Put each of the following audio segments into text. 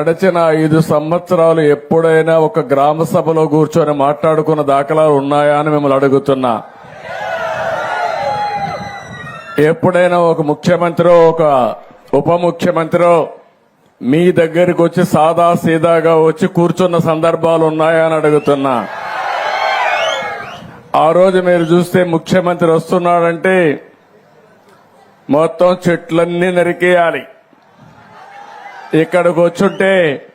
గడిచిన ఐదు సంవత్సరాలు ఎప్పుడైనా ఒక గ్రామ సభలో కూర్చొని మాట్లాడుకున్న దాఖలాలు ఉన్నాయా అని మిమ్మల్ని అడుగుతున్నా. ఎప్పుడైనా ఒక ముఖ్యమంత్రి ఒక ఉప ముఖ్యమంత్రి మీ దగ్గరికి వచ్చి సాదా సీదాగా వచ్చి కూర్చున్న సందర్భాలు ఉన్నాయా అని అడుగుతున్నా. ఆ రోజు మీరు చూస్తే ముఖ్యమంత్రి వస్తున్నాడంటే మొత్తం చెట్లన్నీ నరికేయాలి. ఇక్కడికి వచ్చుంటే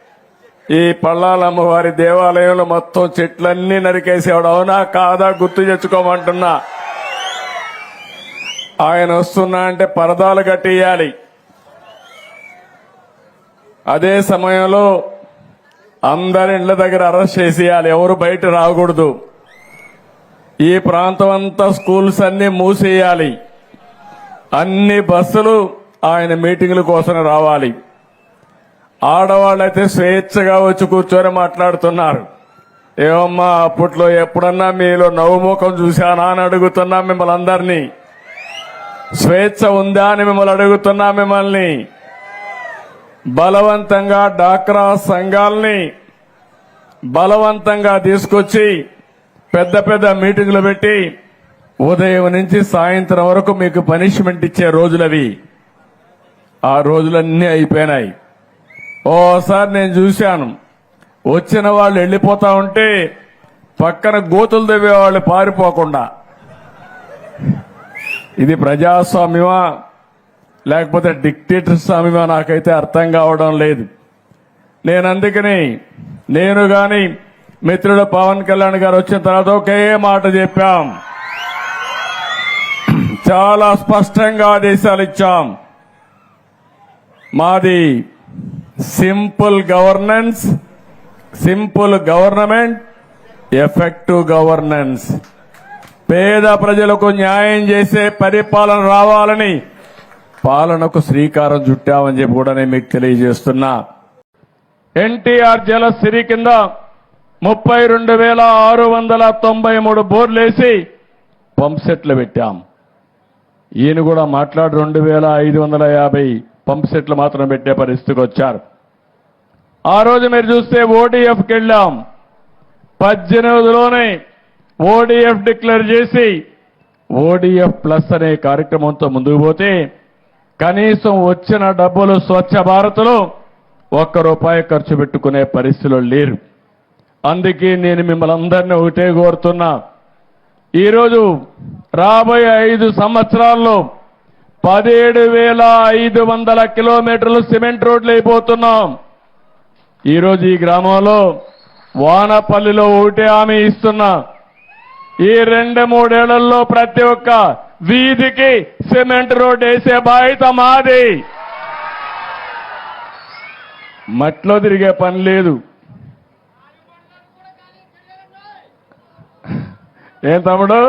ఈ పల్లాలమ్మ వారి దేవాలయంలో మొత్తం చెట్లన్నీ నరికేసేవాడు. అవునా కాదా గుర్తు తెచ్చుకోమంటున్నా. ఆయన వస్తున్నా అంటే పరదాలు కట్టేయాలి. అదే సమయంలో అందరి ఇళ్ళ దగ్గర అరెస్ట్ చేసేయాలి. ఎవరు బయట రాకూడదు. ఈ ప్రాంతం అంతా స్కూల్స్ అన్ని మూసేయాలి. అన్ని బస్సులు ఆయన మీటింగుల కోసం రావాలి. ఆడవాళ్ళైతే స్వేచ్ఛగా వచ్చి కూర్చొని మాట్లాడుతున్నారు. ఏమమ్మా అప్పట్లో ఎప్పుడన్నా మీలో నవ్వుముఖం చూశానా అని అడుగుతున్నా మిమ్మల్ని అందరినీ. స్వేచ్ఛ ఉందా అని మిమ్మల్ని అడుగుతున్నా మిమ్మల్ని. బలవంతంగా డాక్రా సంఘాల్ని బలవంతంగా తీసుకొచ్చి పెద్ద పెద్ద మీటింగులు పెట్టి ఉదయం నుంచి సాయంత్రం వరకు మీకు పనిష్మెంట్ ఇచ్చే రోజులవి. ఆ రోజులన్నీ అయిపోయినాయి. ఓసారి నేను చూశాను. వచ్చిన వాళ్ళు వెళ్ళిపోతా ఉంటే పక్కన గోతులు తవ్వే వాళ్ళు పారిపోకుండా. ఇది ప్రజాస్వామ్యమా? లేకపోతే డిక్టేటర్ స్వామ్యమా? నాకైతే అర్థం కావడం లేదు. నేను అందుకని నేను కానీ మిత్రుడు పవన్ కళ్యాణ్ గారు వచ్చిన తర్వాత ఒకే మాట చెప్పాం. చాలా స్పష్టంగా ఆదేశాలు ఇచ్చాం. మాది simple governance simple government effective governance. పేద ప్రజలకు న్యాయం చేసే పరిపాలన రావాలని పాలనకు శ్రీకారం చుట్టామని చెప్పి కూడా నేను మీకు తెలియజేస్తున్నా. ఎన్టీఆర్ జల కింద ముప్పై రెండు వేల ఆరు వందల తొంభై మూడు బోర్లేసి పంప్ సెట్లు పెట్టాం. ఈయన కూడా మాట్లాడు రెండు వేల ఐదు వందల యాభై పంప్ సెట్లు మాత్రం పెట్టే పరిస్థితికి వచ్చారు. ఆ రోజు మీరు చూస్తే ఓడిఎఫ్కి వెళ్ళాం పద్దెనిమిదిలోనే ఓడిఎఫ్ డిక్లేర్ చేసి ఓడిఎఫ్ ప్లస్ అనే కార్యక్రమంతో ముందుకు పోతే కనీసం వచ్చిన డబ్బులు స్వచ్ఛ భారత్లో ఒక్క రూపాయి ఖర్చు పెట్టుకునే పరిస్థితిలో లేరు. అందుకే నేను మిమ్మల్ని అందరినీ ఒకటే కోరుతున్నా. ఈరోజు రాబోయే ఐదు సంవత్సరాల్లో పదిహేడు వేల ఐదు వందల కిలోమీటర్లు సిమెంట్ రోడ్లు అయిపోతున్నాం. ఈరోజు ఈ గ్రామంలో వానపల్లిలో ఒకటే హామీ ఇస్తున్నా. ఈ రెండు మూడేళ్ళలో ప్రతి ఒక్క వీధికి సిమెంట్ రోడ్ వేసే బాధ్యత మాది. మట్లో తిరిగే పని లేదు. ఏం తమ్ముడు?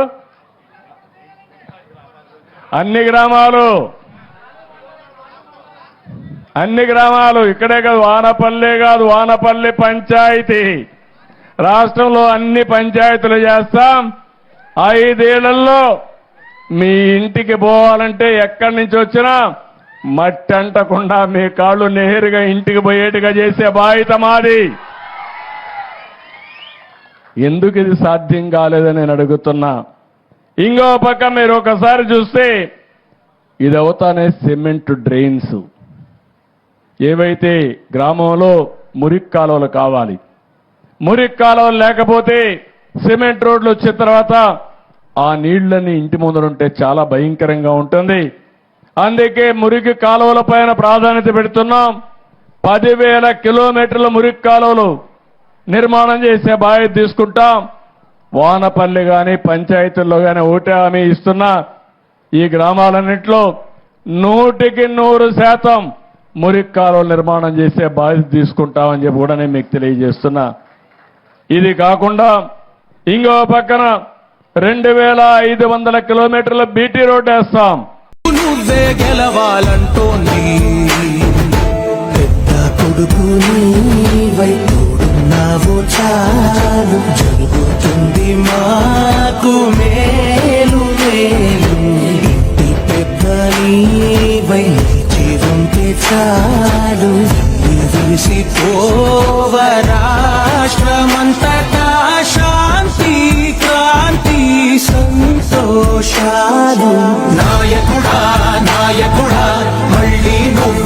అన్ని గ్రామాలు. అన్ని గ్రామాలు. ఇక్కడే కాదు వానపల్లె కాదు వానపల్లి పంచాయతీ. రాష్ట్రంలో అన్ని పంచాయతీలు చేస్తాం. ఐదేళ్ళలో మీ ఇంటికి పోవాలంటే ఎక్కడి నుంచి వచ్చినా మట్టి అంటకుండా మీ కాళ్ళు నేరుగా ఇంటికి పోయేట్టుగా చేసే బాధ్యత మాది. ఎందుకు ఇది సాధ్యం కాలేదని నేను అడుగుతున్నా. ఇంకో పక్క మీరు ఒకసారి చూస్తే ఇది అవుతానే సిమెంట్ డ్రైన్స్. ఏవైతే గ్రామంలో మురికి కాలువలు కావాలి. మురికి కాలువలు లేకపోతే సిమెంట్ రోడ్లు వచ్చిన తర్వాత ఆ నీళ్ళని ఇంటి ముందరుంటే చాలా భయంకరంగా ఉంటుంది. అందుకే మురికి కాలువల పైన ప్రాధాన్యత పెడుతున్నాం. పదివేల కిలోమీటర్ల మురికి కాలువలు నిర్మాణం చేసే బాధ్యత తీసుకుంటాం. వానపల్లి కానీ పంచాయతీల్లో కానీ ఓటే హామీ ఇస్తున్నా. ఈ గ్రామాలన్నింటిలో నూటికి నూరు శాతం మురికి కాలువలు నిర్మాణం చేసే బాధ్యత తీసుకుంటామని చెప్పి కూడా నేను మీకు తెలియజేస్తున్నా. ఇది కాకుండా ఇంకో పక్కన రెండు వేల ఐదు వందల కిలోమీటర్ల బీటీ రోడ్ వేస్తాం. నువ్వే గెలవాలంటోంది. పెద్ద కొడుకు ఉన్నావు చాలు జరుగుతుంది మాకు మేలు మేలు. ఇంటి పెద్ద నీవై జీవంతే చాలు. విసిపోవరాష్ట్రమంతటా శాంతి క్రాంతి సంతోషాలు. నాయకుడా నాయకుడా మళ్ళీ నువ్వు